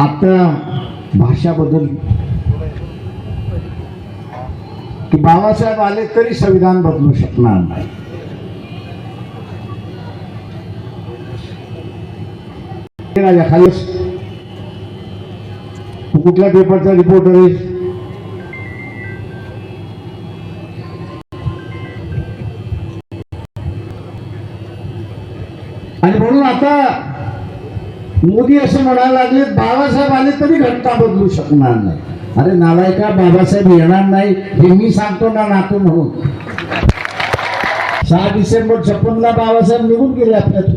आता भाषाबद्दल. की बाबासाहेब आले तरी संविधान बदलू शकणार नाही. राजा खालीस तू कुठल्या पेपरचा रिपोर्टर आहेस? आणि म्हणून आता मोदी असं म्हणायला लागले बाबासाहेब आले तरी घटना बदलू शकणार नाही. अरे नालायका बाबासाहेब येणार नाही हे मी सांगतो ना नातू म्हणून. सहा डिसेंबर छप्पनला बाबासाहेब निघून गेले आपल्यातून.